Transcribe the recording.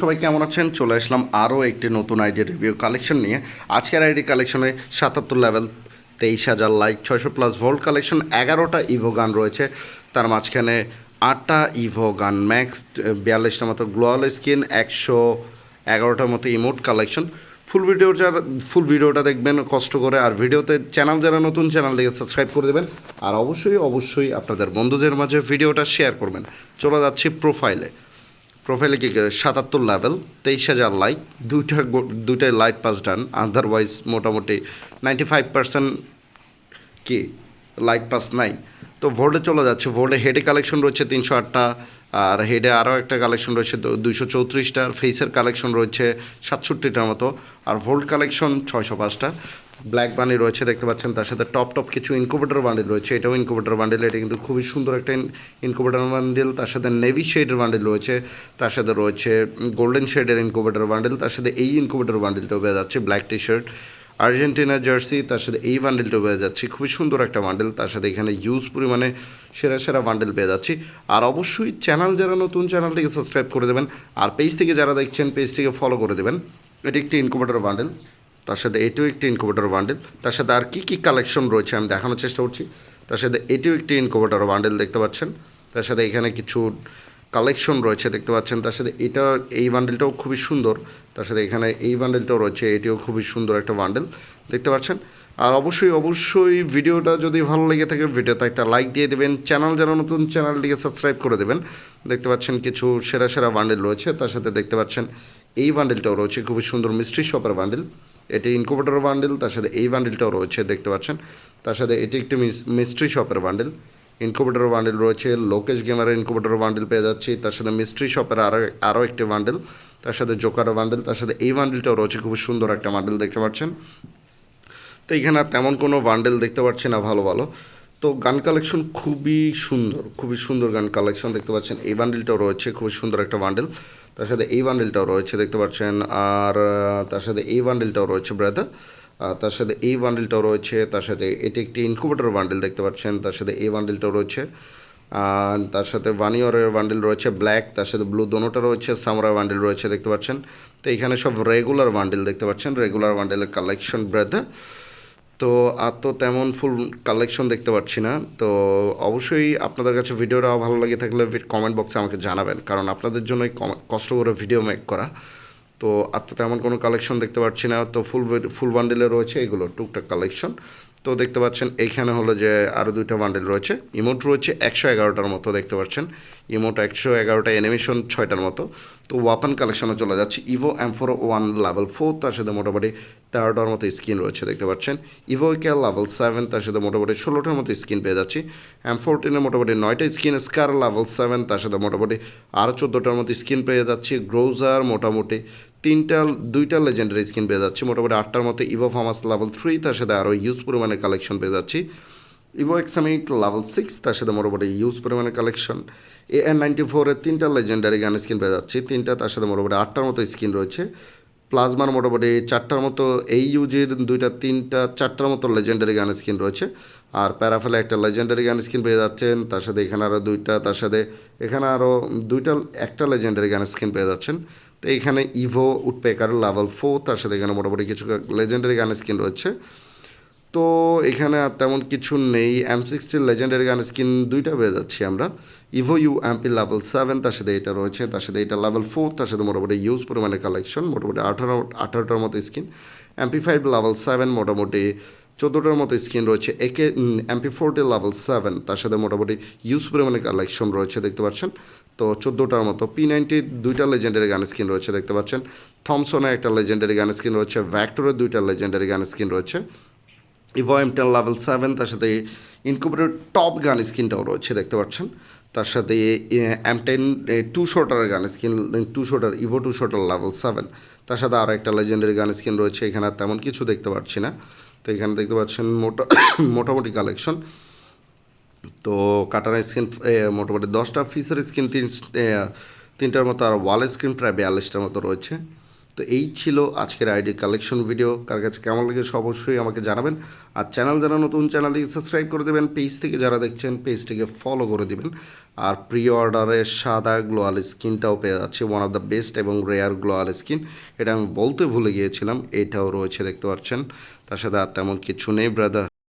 সবাই কেমন আছেন? চলে আসলাম আরও একটি নতুন আইডি রিভিউ কালেকশন নিয়ে। আজকের আইডি কালেকশনে সাতাত্তর লেভেল তেইশ হাজার লাইক ছয়শো প্লাস ভোল্ট কালেকশন, এগারোটা ইভো গান রয়েছে। তার মাঝখানে আটটা ইভো গান ম্যাক্স বিয়াল্লিশটা মতো গ্লোয়াল স্কিন একশো এগারোটার মতো ইমোট কালেকশন। ফুল ভিডিও যারা, ফুল ভিডিওটা দেখবেন, কষ্ট করে। আর ভিডিওতে চ্যানেল যারা নতুন চ্যানেলটিকে সাবস্ক্রাইব করে দেবেন। আর অবশ্যই অবশ্যই আপনাদের বন্ধুদের মাঝে ভিডিওটা শেয়ার করবেন। চলে যাচ্ছি প্রোফাইলে প্রোফাইলে কি সাতাত্তর লেভেল তেইশ হাজার লাইক দুইটা দুইটাই লাইট পাস ডান আদারওয়াইজ মোটামুটি নাইনটি ফাইভ পার্সেন্ট কি লাইট পাস নাই। তো ভোল্টে চলে যাচ্ছে। ভোল্টে হেডে কালেকশন রয়েছে তিনশো আটটা, আর হেডে আরও একটা কালেকশন রয়েছে দুইশো চৌত্রিশটা, আর ফেসের কালেকশন রয়েছে সাতষট্টিটার মতো, আর ভোল্ট কালেকশন ছয়শো পাঁচটা। ব্ল্যাক বানি রয়েছে, দেখতে পাচ্ছেন, তার সাথে টপ টপ কিছু ইনকুবেটর বান্ডিল রয়েছে, এটাও ইনকুবেটর বান্ডিল এটা কিন্তু খুবই সুন্দর একটা ইনকুবেটর বান্ডিল তার সাথে নেভি শেডের বান্ডিল রয়েছে, তার সাথে রয়েছে গোল্ডেন শেডের ইনকুবেটর বান্ডিল তার সাথে এই ইনকুবেটর বান্ডিলটাও পেয়ে যাচ্ছে black T shirt Argentina jersey, তার সাথে এই বান্ডেলটা পেয়ে যাচ্ছি। খুবই সুন্দর একটা বান্ডেল তার সাথে এখানে ইউজ পরিমাণে সেরা সেরা বান্ডেল পেয়ে যাচ্ছি। আর অবশ্যই চ্যানেল যারা নতুন চ্যানেলটিকে সাবস্ক্রাইব করে দেবেন। আর পেজ থেকে যারা দেখছেন পেজটিকে ফলো করে দেবেন। এটি একটি ইনকুবেটর বান্ডেল তার সাথে এটিও একটি ইনকুবেটর বান্ডেল তার সাথে আর কী কী কালেকশন রয়েছে আমি দেখানোর চেষ্টা করছি। তার সাথে এটিও একটি ইনকুবেটর বান্ডেল দেখতে পাচ্ছেন। তার সাথে এখানে কিছু কালেকশন রয়েছে দেখতে পাচ্ছেন। তার সাথে এটা এই বান্ডেলটাও খুবই সুন্দর। তার সাথে এখানে এই বান্ডেলটাও রয়েছে, এটিও খুবই সুন্দর একটা বান্ডেল দেখতে পাচ্ছেন? আর অবশ্যই অবশ্যই ভিডিওটা যদি ভালো লেগে থাকে, ভিডিওতে একটা লাইক দিয়ে দেবেন। চ্যানেল যারা নতুন চ্যানেলটিকে সাবস্ক্রাইব করে দেবেন। দেখতে পাচ্ছেন কিছু সেরা সেরা বান্ডেল রয়েছে। তার সাথে দেখতে পাচ্ছেন এই বান্ডেলটাও রয়েছে, খুবই সুন্দর মিস্ট্রি শপের বান্ডেল এটি ইনকুবেটর বান্ডেল তার সাথে এই বান্ডেলটাও রয়েছে, দেখতে পাচ্ছেন? তার সাথে এটি একটি মিস্ট্রি শপের বান্ডেল ইনকুবেটর বান্ডেল রয়েছে লোকেশ গেমারের ইনকুবেটর বান্ডেল পেয়ে যাচ্ছি। তার সাথে মিস্ট্রি শপের আরও আরও একটি বান্ডেল তার সাথে জোকার বান্ডেল তার সাথে এই বান্ডেলটাও রয়েছে, খুব সুন্দর একটা বান্ডেল দেখতে পাচ্ছেন। তো এখানে আর তেমন কোনো বান্ডেল দেখতে পাচ্ছি না, ভালো ভালো। তো গান কালেকশন খুবই সুন্দর খুবই সুন্দর গান কালেকশন দেখতে পাচ্ছেন। এই বান্ডেলটাও রয়েছে, খুবই সুন্দর একটা বান্ডেল তার সাথে এই বান্ডেলটাও রয়েছে, দেখতে পাচ্ছেন। আর তার সাথে এই বান্ডেলটাও রয়েছে ব্রাদার তার সাথে এই বান্ডেলটাও রয়েছে, তার সাথে এটি একটি ইনকুবেটর বান্ডেল দেখতে পাচ্ছেন। তার সাথে এই বান্ডেলটাও রয়েছে। তার সাথে ভানিয়রের বান্ডেল রয়েছে ব্ল্যাক তার সাথে ব্লু দোনোটা রয়েছে সামরা বান্ডেল রয়েছে, দেখতে পাচ্ছেন। তো এখানে সব রেগুলার বান্ডেল দেখতে পাচ্ছেন রেগুলার বান্ডেলের কালেকশন ব্রাদার তো আর তো তেমন ফুল কালেকশন দেখতে পাচ্ছি না। তো অবশ্যই আপনাদের কাছে ভিডিওটা ভালো লাগে থাকলে কমেন্ট বক্সে আমাকে জানাবেন, কারণ আপনাদের জন্যই কষ্ট করে ভিডিও মেক করা। তো আর তো তেমন কোনো কালেকশন দেখতে পাচ্ছি না, তো ফুল ফুল বান্ডেলে রয়েছে এগুলো, টুকটাক কালেকশন তো দেখতে পাচ্ছেন এইখানে হলো যে আরও দুইটা বান্ডেল রয়েছে। ইমোট রয়েছে একশো এগারোটার মতো, দেখতে পাচ্ছেন। ইমোট একশো এগারোটা অ্যানিমেশন ছয়টার মতো। তো ওয়াপান কালেকশনে চলে যাচ্ছে। Evo M four one level four তার সাথে মোটামুটি তেরোটার মতো স্কিন রয়েছে, দেখতে পাচ্ছেন। ইভো কে লেভেল সেভেন তার সাথে মোটামুটি ষোলোটার মতো স্কিন পেয়ে যাচ্ছি। এম ফোরটিনে মোটামুটি নয়টা স্কিন স্কার লেভেল সেভেন তার সাথে মোটামুটি আরও চোদ্দোটার মতো স্কিন পেয়ে যাচ্ছি। গ্রোজার মোটামুটি তিনটা, দুইটা লেজেন্ডারি স্কিন পেয়ে যাচ্ছি। মোটামুটি আটটার মতো ইভো ফার্মাস লেভেল থ্রি তার সাথে আরও ইউজ পরিমাণে কালেকশন পেয়ে যাচ্ছি। ইভো এক্সামিট লেভেল সিক্স তার সাথে মোটামুটি ইউজ পরিমাণে কালেকশন এ এন নাইনটি ফোরের তিনটা লেজেন্ডারি গান স্কিন পেয়ে যাচ্ছি। তিনটা, তার সাথে মোটামুটি আটটার মতো স্কিন রয়েছে। প্লাজমার মোটামুটি চারটার মতো এই ইউজের দুইটা, তিনটা, চারটার মতো লেজেন্ডারি গান স্কিন রয়েছে। আর প্যারাফেলে একটা লেজেন্ডারি গান স্কিন পেয়ে যাচ্ছেন। তার সাথে এখানে আরও দুইটা, তার সাথে এখানে আরও দুইটা, একটা লেজেন্ডারি গান স্কিন পেয়ে যাচ্ছেন। তো এইখানে ইভো উডপেকার লেভেল ফোর তার সাথে এখানে মোটামুটি কিছু লেজেন্ডারি গানের স্কিন রয়েছে। তো এখানে আর তেমন কিছু নেই। এম সিক্সটির লেজেন্ডারি গান স্কিন দুইটা পেয়ে যাচ্ছি আমরা। Evo U MP level seven তার সাথে এটা রয়েছে। তার সাথে এটা লেভেল ফোর তার সাথে মোটামুটি ইউজ পরিমাণে কালেকশন মোটামুটি আঠারো, আঠারোটার মতো skin MP five level seven মোটামুটি চোদ্দোটার মতো স্ক্রিন রয়েছে। একে এমপি ফোরটি লেভেল সেভেন তার সাথে মোটামুটি ইউজ পরিমাণে কালেকশন রয়েছে, দেখতে পাচ্ছেন? তো চোদ্দোটার মতো পি নাইনটি দুইটা লেজেন্ডারি গান স্ক্রিন রয়েছে, দেখতে পাচ্ছেন? থমসনের একটা লেজেন্ডারি গান স্ক্রিন রয়েছে ভ্যাক্টরের দুইটা লেজেন্ডারি গান স্ক্রিন রয়েছে। Evo M ten level seven তার সাথে ইনকুবেটর টপ গান স্ক্রিনটাও রয়েছে, দেখতে পাচ্ছেন? তার সাথে M ten two শোটার gun screen two শোটার ইভো টু শোটার লেভেল সেভেন তার সাথে আরও একটা লেজেন্ডারি গান স্ক্রিন রয়েছে, এখানে তেমন কিছু দেখতে পাচ্ছি না। তো এখানে দেখতে পাচ্ছেন মোটা, মোটামুটি কালেকশন তো কাটার স্ক্রিন মোটামুটি দশটা ফিসের স্ক্রিন তিন তিনটার মতো আর ওয়াল স্ক্রিন প্রায় বিয়াল্লিশটার মতো রয়েছে। তো এই ছিল আজকের আইডি কালেকশন ভিডিও। কার কাছে কেমন লেগেছে অবশ্যই আমাকে জানাবেন। আর চ্যানেল যারা নতুন, চ্যানেলটিকে সাবস্ক্রাইব করে দেবেন। পেজ থেকে যারা দেখছেন, পেজটিকে ফলো করে দিবেন। আর প্রি অর্ডারে সাদা গ্লোয়াল স্কিনটাও পেয়ে যাচ্ছে। ওয়ান অফ দ্য বেস্ট এবং রেয়ার গ্লোয়াল স্কিন এটা আমি বলতে ভুলে গিয়েছিলাম, এটাও রয়েছে, দেখতে পাচ্ছেন। তার সাথে আর তেমন কিছু নেই ব্রাদার